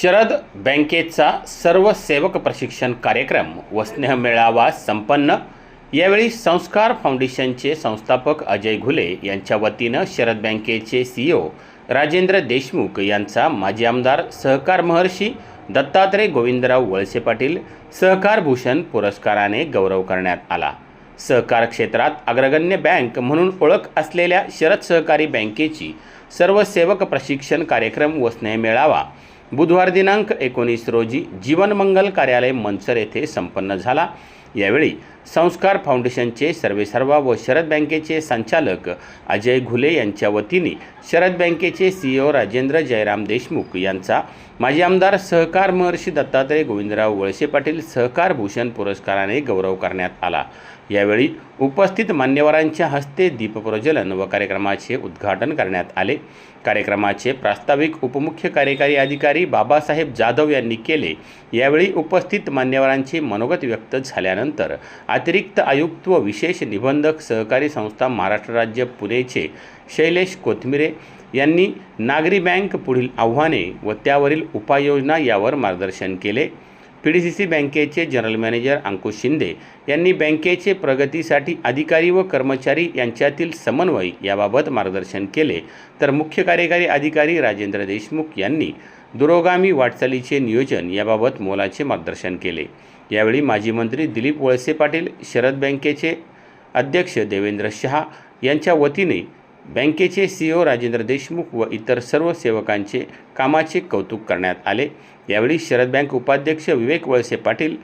शरद बँकेचा सर्व सेवक प्रशिक्षण कार्यक्रम व स्नेहमेळावा संपन्न. यावेळी संस्कार फाउंडेशनचे संस्थापक अजय घुले यांच्या वतीनं शरद बँकेचे सीईओ राजेंद्र देशमुख यांचा माजी आमदार सहकार महर्षी दत्तात्रय गोविंदराव वळसे पाटील सहकार भूषण पुरस्काराने गौरव करण्यात आला. सहकार क्षेत्रात अग्रगण्य बँक म्हणून ओळख असलेल्या शरद सहकारी बँकेची सर्व सेवक प्रशिक्षण कार्यक्रम व स्नेहमेळावा बुधवार दिनांक एकोणीस रोजी जीवनमंगल कार्यालय मंचर येथे संपन्न झाला. यावेळी संस्कार फाउंडेशनचे सर्वेसर्वा व शरद बँकेचे संचालक अजय घुले यांच्या वतीने शरद बँकेचे सीईओ राजेंद्र जयराम देशमुख यांचा माजी आमदार सहकार महर्षी दत्तात्रय गोविंदराव वळसे पाटील सहकार भूषण पुरस्काराने गौरव करण्यात आला. यावेळी उपस्थित मान्यवरांच्या हस्ते दीपप्रज्वलन व कार्यक्रमाचे उद्घाटन करण्यात आले. कार्यक्रमाचे प्रास्ताविक उपमुख्य कार्यकारी अधिकारी बाबासाहेब जाधव यांनी केले. यावेळी उपस्थित मान्यवरांचे मनोगत व्यक्त झाल्यानंतर अतिरिक्त आयुक्त व विशेष निबंधक सहकारी संस्था महाराष्ट्र राज्य पुणेचे शैलेश कोथमिरे यांनी नागरी बँक पुढील आव्हाने व त्यावरील उपाययोजना यावर मार्गदर्शन केले. पी डी सी सी बँकेचे जनरल मॅनेजर अंकुश शिंदे यांनी बँकेचे प्रगतीसाठी अधिकारी व कर्मचारी यांच्यातील समन्वय याबाबत मार्गदर्शन केले. तर मुख्य कार्यकारी अधिकारी राजेंद्र देशमुख यांनी दुरोगामी वाटचालीचे नियोजन याबाबत मोलाचे मार्गदर्शन केले. यावेळी माजी मंत्री दिलीप वळसे पाटील शरद बँकेचे अध्यक्ष देवेंद्र शहा यांच्या वतीने बँकेचे सीईओ राजेंद्र देशमुख व इतर सर्व सेवकांचे कामाचे कौतुक करण्यात आले. यावेळी शरद बँक उपाध्यक्ष विवेक वळसे पाटील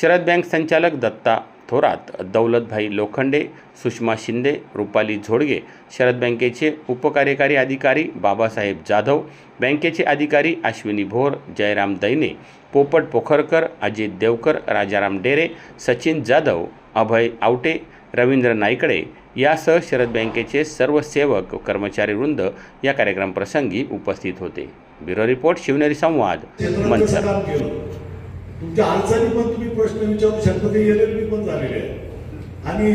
शरद बँक संचालक दत्ता थोरात दौलतभाई लोखंडे सुषमा शिंदे रुपाली झोडगे शरद बँकेचे उपकार्यकारी अधिकारी बाबासाहेब जाधव बँकेचे अधिकारी अश्विनी भोर जयराम दैने पोपट पोखरकर अजित देवकर राजाराम डेरे सचिन जाधव अभय आवटे रवींद्र नाईकडे यासह शरद बँकेचे सर्व सेवक कर्मचारी वृंद या कार्यक्रमप्रसंगी उपस्थित होते. ब्युरो रिपोर्ट शिवनेरी संवाद मंच तुमच्या अडचणी पण तुम्ही प्रश्न विचारू शकता ते एल पण झालेले आहे. आणि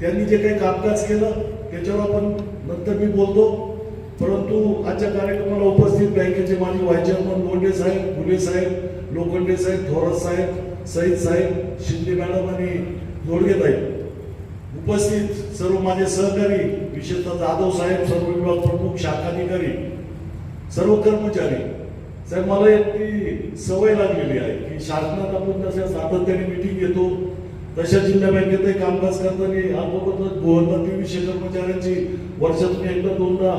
त्यांनी जे काही कामकाज केलं त्याच्यावर आपण नंतर मी बोलतो. परंतु आजच्या कार्यक्रमाला उपस्थित बँकेचे माजी व्हाईस चेअरमन लोंढे साहेब फुले साहेब लोखंडे साहेब थोरात साहेब सईद साहेब शिंदे मॅडम आणि जोडगे साहेब उपस्थित सर्व माझे सहकारी विशेषतः जाधव साहेब सर्व विभाग प्रमुख शाखाधिकारी सर्व कर्मचारी साहेब मला एक ती सवय लागलेली आहे की शासनात आपण जशा सातत्याने मिटिंग घेतो तशा जिल्हा बँकेतही कामकाज करताना अल्पपद्धत भुवनमंत्री विषय कर्मचाऱ्यांची वर्षातून एकदा दोनदा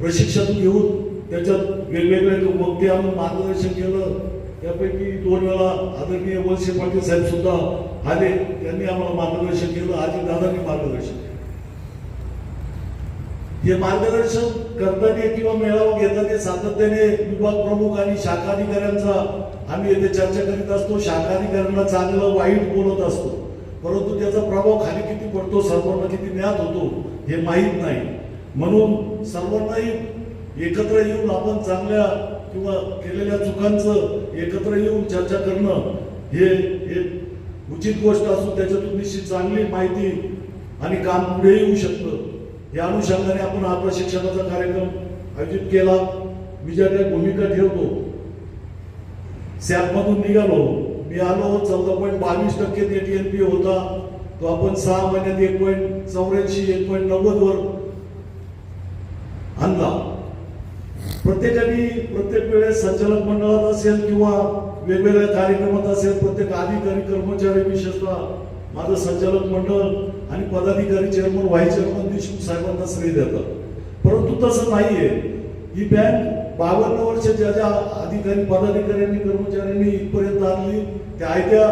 प्रशिक्षण घेऊन त्याच्यात वेगवेगळे वक्ते आणून मार्गदर्शन केलं. त्यापैकी दोन वेळा आदरणीय वळसे पाटील साहेब सुद्धा आले त्यांनी आम्हाला मार्गदर्शन केलं. आजी दादांनी मार्गदर्शन केलं. हे मार्गदर्शन करताना किंवा मेळावा घेताना सातत्याने विभाग प्रमुख आणि शाखा अधिकाऱ्यांचा आम्ही येथे चर्चा करीत असतो. शाखा अधिकाऱ्यांना चांगलं वाईट बोलत असतो. परंतु त्याचा प्रभाव खाली किती पडतो सर्वांना किती ज्ञात होतो हे माहीत नाही. म्हणून सर्वांनाही एकत्र येऊन आपण चांगल्या किंवा केलेल्या चुकांचं एकत्र येऊन चर्चा करणं हे एक उचित गोष्ट असून त्याच्यातून निश्चित चांगली माहिती आणि काम पुढे येऊ शकतं. या अनुषंगाने आपण हा प्रशिक्षणाचा कार्यक्रम आयोजित केला. मी ज्या काही भूमिका ठेवतो सॅपमधून निघालो. मी आलो चौदा पॉईंट बावीस टक्के टीएनपी होता. तो आपण सहा महिन्यात एक पॉईंट चौऱ्याऐंशी एक पॉईंट नव्वद वर आणला. प्रत्येकाने प्रत्येक वेळेस संचालक मंडळात असेल किंवा वेगवेगळ्या कार्यक्रमात असेल प्रत्येक अधिकारी कर्मचारी विशेषतः माझं संचालक मंडळ आणि पदाधिकारी चेअरमन व्हाईस चेअरमन देशमुख साहेबांना श्रेय देतात. परंतु तसं नाहीये. ही बँक बावन्न वर्ष ज्या ज्या अधिकारी पदाधिकाऱ्यांनी कर्मचाऱ्यांनी इथपर्यंत आणली त्या आयत्या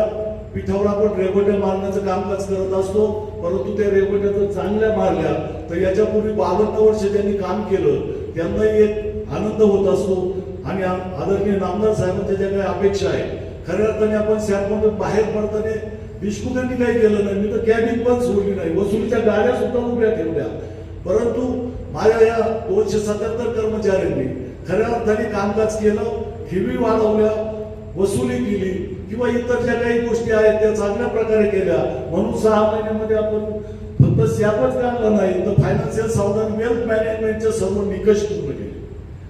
पिठावर आपण रेगोट्या मारण्याचं कामकाज करत असतो. परंतु त्या रेगोट्या जर चांगल्या मारल्या तर याच्यापूर्वी बावन्न वर्ष ज्यांनी काम केलं त्यांनाही एक आनंद होत असतो. आणि आदरणीय नामदार साहेबांच्या ज्या काही अपेक्षा आहे खऱ्या अर्थाने आपण सॅपमधून बाहेर पडताना देशमुखांनी काही केलं नाही मी तर कॅबिन पण सोडली नाही वसुलीच्या गाड्या सुद्धा उभ्या ठेवल्या. परंतु माझ्या या दोनशे सत्याहत्तर कर्मचाऱ्यांनी खऱ्या अर्थाने कामकाज केलं ठेवी वाढवल्या वसुली केली किंवा इतर ज्या काही गोष्टी आहेत त्या चांगल्या प्रकारे केल्या. म्हणून सहा महिन्यामध्ये आपण फक्त स्यापच काढला नाही तर फायनान्शियल सावधान वेल्थ मॅनेजमेंटचे सर्व निकष पूर्ण केले.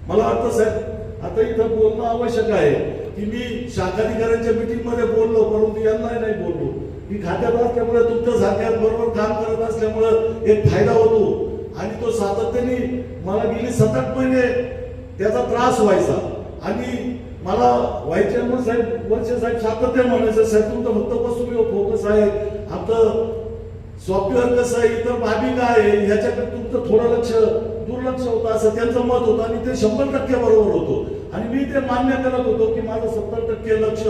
मला वाटतं साहेब आता इथं बोलणं आवश्यक आहे की मी शाखाधिकाऱ्यांच्या मीटिंगमध्ये बोललो परंतु यांना नाही बोललो. मी खात्यात असल्यामुळे तुमच्या सारख्या बरोबर काम करत असल्यामुळं एक फायदा होतो. आणि तो सातत्याने मला गेली सात आठ महिने त्याचा त्रास व्हायचा. आणि मला व्हायचे चेअरमन साहेब वर्ष साहेब सातत्य म्हणायचं साहेब तुमचं फक्त बसून फोकस आहे. आमचं सॉफ्टवेअर कसं आहे इतर बाबी काय आहे ह्याच्याकडे तुमचं थोडं लक्ष दुर्लक्ष होतं असं त्यांचं मत होतं आणि ते शंभर टक्के बरोबर होतं. आणि मी ते मान्य करत होतो की माझं सत्तर टक्के लक्ष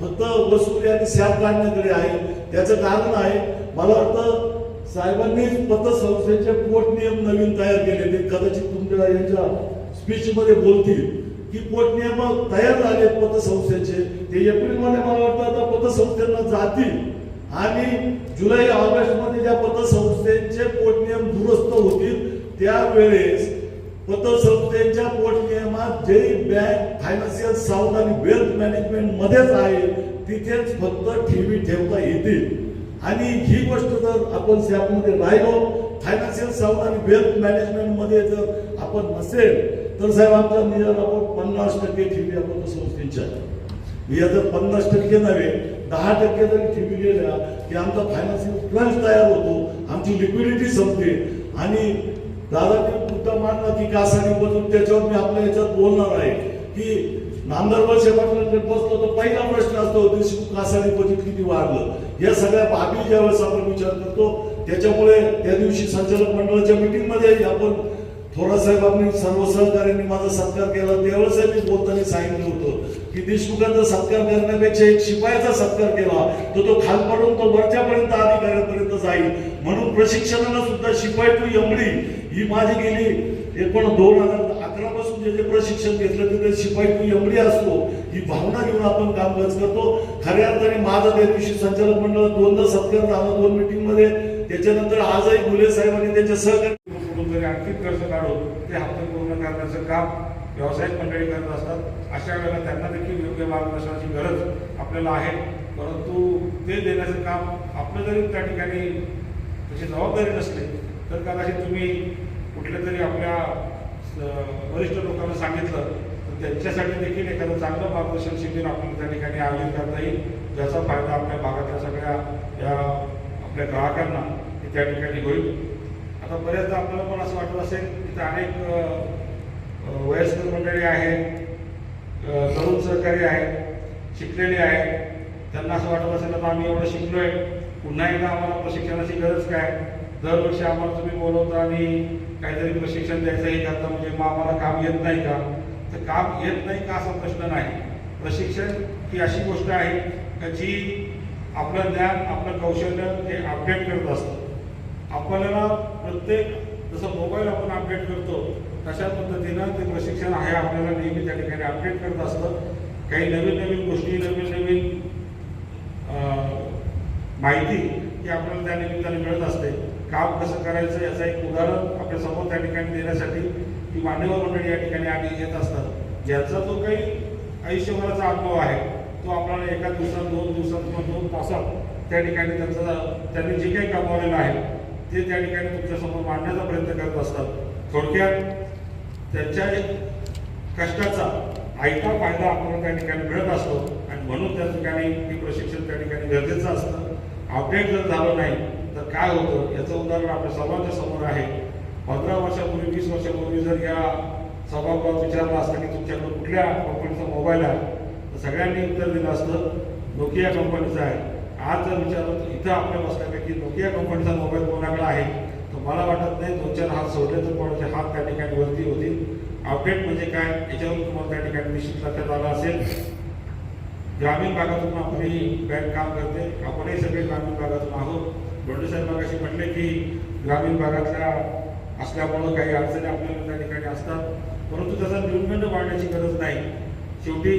फक्त वसुली आणि सॅप काढण्याकडे आहे. त्याचं कारण आहे मला वाटतं साहेबांनीच पतसंस्थेचे पोट नियम नवीन तयार केले ते कदाचित तुमच्या यांच्या स्पीच मध्ये बोलतील. की पोट नियम तयार झाले पतसंस्थेचे ते एप्रिलमध्ये मला वाटतं आता पतसंस्थेला जातील. आणि जुलै ऑगस्टमध्ये ज्या पतसंस्थेचे पोटनियम दुरुस्त होतील त्यावेळेस पतसंस्थेच्या पोटनियमात जे बँक फायनान्शियल साऊंड आणि वेल्थ मॅनेजमेंट मध्येच आहे तिथेच फक्त ठेवी ठेवता येतील. आणि ही गोष्ट जर आपण सॅपमध्ये राहिलो फायनान्शियल साऊंड आणि वेल्थ मॅनेजमेंटमध्ये जर आपण नसेल तर साहेब आमच्या आपण पन्नास टक्के ठेवी आपण संस्थेच्या या जर पन्नास टक्के नव्हे दहा टक्के जरी ठेवी गेल्या की आमचा फायनान्शियल प्लॅन तयार होतो आमची लिक्विडिटी संपते. आणि दादा मुद्दा मांडला की कासाडी बदलून त्याच्यावर मी आपल्या याच्यात बोलणार आहे. की नामदार वर्षे बसलो तर पहिला प्रश्न असतो देशमुख कासाडी बजेट किती वाढलं? या सगळ्या बाबी ज्यावेळेस आपण विचार करतो त्याच्यामुळे त्या दिवशी संचालक मंडळाच्या मीटिंगमध्ये आपण थोडा साहेब सर्व सहकार्यांनी माझा सत्कार केला. त्यावेळेस मी बोलताना सांगितलं होतं की देशमुखांचा सत्कार करण्यापेक्षा एक शिपायाचा सत्कार केला तर तो खालपाडून तो वरच्यापर्यंत अधिकाऱ्यापर्यंत जाईल. म्हणून प्रशिक्षणाला सुद्धा शिपाई टू एमडी ही माझी गेली. एकूण दोन हजार अकरा पासून जे जे प्रशिक्षण घेतलं तिथे शिपाई टू एमडी असतो ही भावना घेऊन आपण कामकाज करतो. खऱ्या अर्थाने माझा त्या दिवशी संचालक मंडळ दोनदा सत्कार झाला दोन मिटिंगमध्ये. त्याच्यानंतर आजही गुले साहेब आणि त्यांच्या सहकारी कुठून आणखी कर्ज काढून ते हप्ते पूर्ण करण्याचं काम व्यावसायिक मंडळी करत असतात. अशा वेळेला त्यांना देखील योग्य मार्गदर्शनाची गरज आपल्याला आहे. परंतु ते देण्याचं काम आपलं जरी त्या ठिकाणी तशी जबाबदारी नसते तर कदाचित तुम्ही कुठल्या तरी आपल्या वरिष्ठ लोकांना सांगितलं तर त्यांच्यासाठी देखील एखादं चांगलं मार्गदर्शन शिबिर आपल्याला त्या ठिकाणी आयोजित करता येईल. ज्याचा फायदा आपल्या भागातल्या सगळ्या या आपल्या ग्राहकांना त्या ठिकाणी होईल. आता बऱ्याचदा आपल्याला पण असं वाटत असेल तिथं अनेक वयस्कर मंडळी आहेत तरुण सहकारी आहेत शिकलेले आहेत. त्यांना असं वाटत असेल आता आम्ही एवढं शिकलोय पुन्हा एकदा आम्हाला प्रशिक्षणाची गरज काय? दरवर्षी आम्हाला तुम्ही बोलवता आणि काहीतरी प्रशिक्षण द्यायचं हे करता म्हणजे मग आम्हाला काम येत नाही का? तर काम येत नाही का असा प्रश्न नाही. प्रशिक्षण ही अशी गोष्ट आहे का जी आपलं ज्ञान आपलं कौशल्य हे अपडेट करत असतं. आपल्याला प्रत्येक जसं मोबाईल आपण अपडेट करतो तशा पद्धतीनं ते प्रशिक्षण आहे आपल्याला नेहमी त्या ठिकाणी अपडेट करत असतं. काही नवीन नवीन गोष्टी नवीन नवीन माहिती ही आपल्याला त्या निमित्ताने मिळत असते. काम कसं करायचं याचं एक उदाहरण आपल्यासमोर त्या ठिकाणी देण्यासाठी ती मान्यवर मंडळी या ठिकाणी आणि येत असतात. ज्याचा जो काही आयुष्यभराचा अनुभव आहे तो आपल्याला एका दिवसात दोन दिवसात किंवा दोन तासात त्या ठिकाणी त्यांचा त्यांनी जे काही कमावलेलं आहे ते त्या ठिकाणी तुमच्यासमोर मांडण्याचा प्रयत्न करत असतात. थोडक्यात त्यांच्या कष्टाचा आयता फायदा आपल्याला त्या ठिकाणी मिळत असतो आणि म्हणून त्या ठिकाणी हे प्रशिक्षण त्या ठिकाणी गरजेचं असतं. अपडेट जर झालं नाही तर काय होतं? याचं उदाहरण आपल्या सर्वांच्या समोर आहे. पंधरा वर्षापूर्वी वीस वर्षापूर्वी जर या सभागृहात विचारलं असतं की तुमच्याकडे कुठल्या कंपनीचा मोबाईल आहे तर सगळ्यांनी उत्तर दिलं असतं नोकिया कंपनीचा आहे. आज जर विचारलं तर इथं आपल्या बसल्यापैकी नोकिया कंपनीचा मोबाईल कोणाकडे आहे? तर मला वाटत नाही दोन चार हात सोडले तर कोणाचे हात त्या ठिकाणी वरती होतील. अपडेट म्हणजे काय? याच्यावरून तुम्हाला त्या ठिकाणी निश्चित लक्षात आलं असेल. ग्रामीण भागातून आपली बँक काम करते आपणही सगळे ग्रामीण भागातून आहोत. बंडूसाहेब साहेब म्हटले की ग्रामीण भागातल्या असल्यामुळं काही अडचणी आपल्याला त्या ठिकाणी असतात. परंतु त्याचा न्यूनगंड वाढण्याची गरज नाही. शेवटी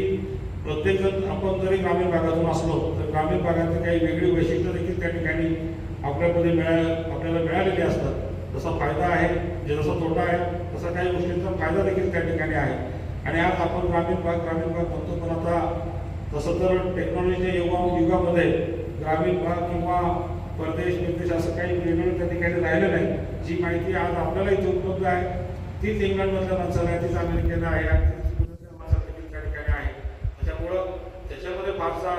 प्रत्येकजण आपण जरी ग्रामीण भागातून असलो तर ग्रामीण भागातली काही वेगळी वैशिष्ट्य देखील त्या ठिकाणी आपल्यामध्ये मिळा आपल्याला मिळालेली असतात. जसा फायदा आहे जे जसा तोटा आहे तसा काही गोष्टींचा फायदा देखील त्या ठिकाणी आहे. आणि आज आपण ग्रामीण भाग ग्रामीण भाग म्हणतो पण आता तसं तर टेक्नॉलॉजीच्या युवा युगामध्ये ग्रामीण भाग किंवा परदेश विदेश असं काही वेगवेगळं त्या ठिकाणी राहिलं नाही. जी माहिती आज आपल्याला इथे उपलब्ध आहे. तीच इंग्लंडमधल्या माणसाला आहे तीच अमेरिकेला आहे त्या ठिकाणी आहे. त्याच्यामुळं त्याच्यामध्ये फारसा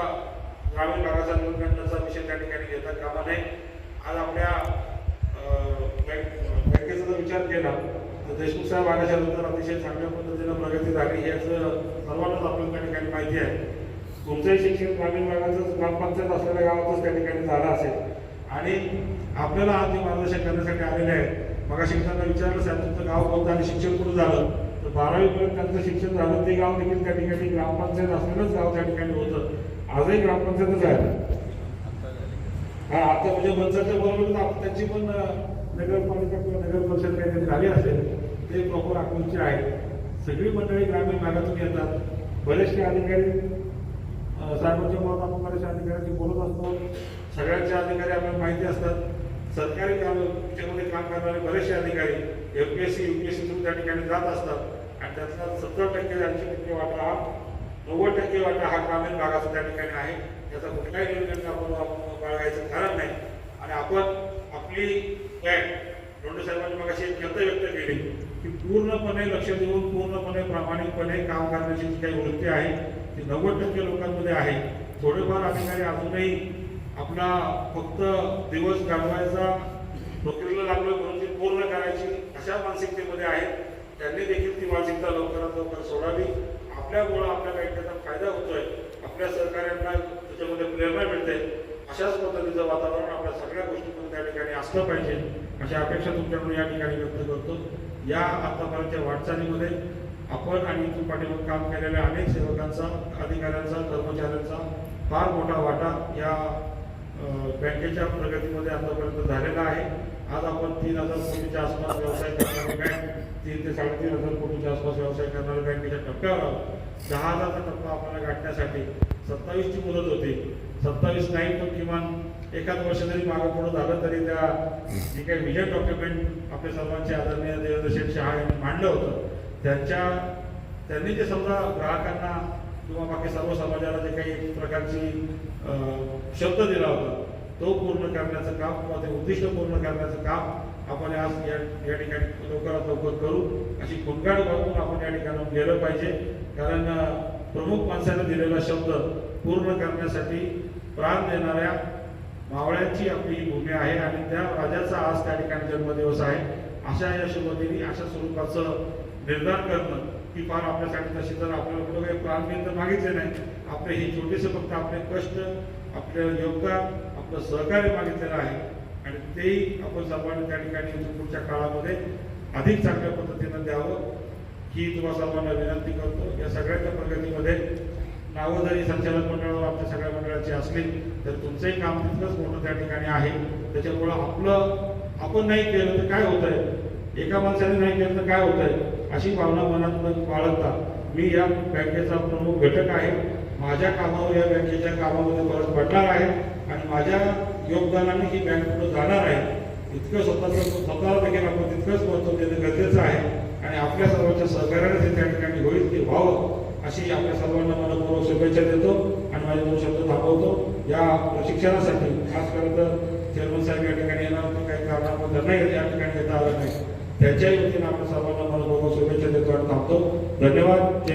ग्रामीण भागाचा निवडण्याचा विषय त्या ठिकाणी घेता कामा नाही आज आपल्या बँकेचा जर विचार केला तर देशमुख साहेब आल्याच्यानंतर अतिशय चांगल्या पद्धतीनं प्रगती झाली याचं सर्वांनाच आपल्याला त्या ठिकाणी माहिती आहे. तुमचंही शिक्षण ग्रामीण भागाचं ग्रामपंचायत असलेल्या गावातच त्या ठिकाणी झालं असेल. आणि आपल्याला आज मार्गदर्शन करण्यासाठी आलेले आहेत. मग शिक्षकांना विचारलं साहेब तुमचं गाव कोणतं आणि शिक्षण कुठं झालं? तर बारावीपर्यंत त्यांचं शिक्षण झालं. ते गाव देखील त्या ठिकाणी ग्रामपंचायत असलेलंच गाव त्या ठिकाणी होतं. आजही ग्रामपंचायतच आहे. हा आता म्हणजे मनसाच्या बरोबर आपण त्यांची पण नगरपालिका किंवा नगर परिषद काहीतरी झाली असेल ते प्रॉपर अकोलचे आहेत सगळी मंडळी ग्रामीण भागातून येतात. बरेचसे अधिकारी साहेबांच्या मुळात आपण बरेचशा अधिकाऱ्यांशी बोलत असतो. सगळ्यांचे अधिकारी आपल्याला माहिती असतात. सरकारी काम याच्यामध्ये काम करणारे बरेचसे अधिकारी M P S C U P S C त्या ठिकाणी जात असतात. आणि त्यातला सत्तर टक्के ऐंशी टक्के वाटा हा नव्वद टक्के वाटा हा ग्रामीण भागाचा त्या ठिकाणी आहे. त्याचा कुठलाही निर्णय आपण बाळगायचं कारण नाही. आणि आपण आपली बँक लोंढे साहेबांनी मग अशी एक व्यक्त केली. की पूर्णपणे लक्ष देऊन पूर्णपणे प्रामाणिकपणे काम करण्याची जी काही वृत्ती आहे ती नव्वद टक्के लोकांमध्ये आहे. थोडेफार अधिकारी अजूनही आपला फक्त दिवस घालवायचा नोकरीला लागलो म्हणून ती पूर्ण करायची अशा मानसिकतेमध्ये आहेत त्यांनी देखील ती मानसिकता लवकरात लवकर सोडावी. आपल्यामुळं आपल्या त्याचा फायदा होतोय. आपल्या सरकारांना त्याच्यामध्ये प्रेरणा मिळते. अशाच पद्धतीचं वातावरण आपल्या सगळ्या गोष्टीमध्ये त्या ठिकाणी असलं पाहिजे. अशा अपेक्षा तुमच्याकडून या ठिकाणी व्यक्त करतो. या आतापर्यंतच्या वाटचालीमध्ये आपण आणि इथून काम केलेल्या अनेक सेवकांचा अधिकाऱ्यांचा कर्मचाऱ्यांचा फार मोठा वाटा या बँकेच्या प्रगतीमध्ये आतापर्यंत झालेला आहे. आज आपण तीन हजार कोटीच्या आसपास व्यवसाय करणारी बँक तीन ते साडेतीन हजार कोटीच्या आसपास व्यवसाय करणाऱ्या बँकेच्या टप्प्यावर आहोत. दहा हजारचा टप्पा आपल्याला गाठण्यासाठी सत्तावीसची मुदत होती. सत्तावीस नाही पण किमान एखाद वर्ष जरी मागं पुढं झालं तरी त्या जे काही विजय डॉक्युमेंट आपल्या सर्वांचे आदरणीय देवेंद्र शेठ शहा यांनी मांडलं होतं त्यांच्या त्यांनी जे समजा ग्राहकांना किंवा बाकी सर्व समाजाला जे काही प्रकारची शब्द दिला होता तो पूर्ण करण्याचं काम किंवा ते उद्दिष्ट पूर्ण करण्याचं काम आपण आज या या ठिकाणी लवकरात लवकर करू. अशी खुणगाड बाळगून आपण या ठिकाणी गेलं पाहिजे. कारण प्रमुख माणसाने दिलेला शब्द पूर्ण करण्यासाठी प्राण देणाऱ्या मावळ्यांची आपली ही भूमी आहे आणि त्या राजाचा आज त्या ठिकाणी जन्मदिवस आहे. अशा या शुभदिनी अशा स्वरूपाचं निर्धार करणं की फार आपल्यासाठी तशी तर आपल्याला कुठं काही प्राणबिंद मागितले नाही. आपले हे छोटेसे फक्त आपले कष्ट आपलं योगदान आपलं सहकार्य मागितलेलं आहे. आणि तेही आपण सर्वांनी त्या ठिकाणी पुढच्या काळामध्ये अधिक चांगल्या पद्धतीनं द्यावं. ही तुम्हा सर्वांना विनंती करतो. या सगळ्यांच्या प्रगतीमध्ये नावं जरी संचालक मंडळावर आपल्या सगळ्या मंडळाची असली तर तुमचंही काम तितकंच मोठं त्या ठिकाणी आहे. त्याच्यामुळं आपलं आपण नाही केलं तर काय होतंय? एका माणसाने नाही केलं तर काय होतंय? अशी भावना मनात बाळगता मी या बँकेचा प्रमुख घटक आहे. माझ्या कामावर या बँकेच्या कामामध्ये परत पडणार आहे आणि माझ्या योगदानाने ही बँक पुढे जाणार आहे. इतकं स्वतःचं स्वतःला देखील आपण तितकंच महत्त्व देणं गरजेचं आहे आणि आपल्या सर्वांच्या सहकार्याने जे त्या ठिकाणी होईल ते व्हावं. अशी आपल्या सर्वांना मनपूर्वक शुभेच्छा देतो आणि माझे दोन शब्द थांबवतो. या प्रशिक्षणासाठी खास करत चेअरमन साहेब या ठिकाणी येणार होते. काही कारणामुळे नाही या ठिकाणी येता आलं नाही. त्याच्याही वतीनं आपण सर्वांना मनपूर्वक शुभेच्छा देतो आणि थांबतो. धन्यवाद.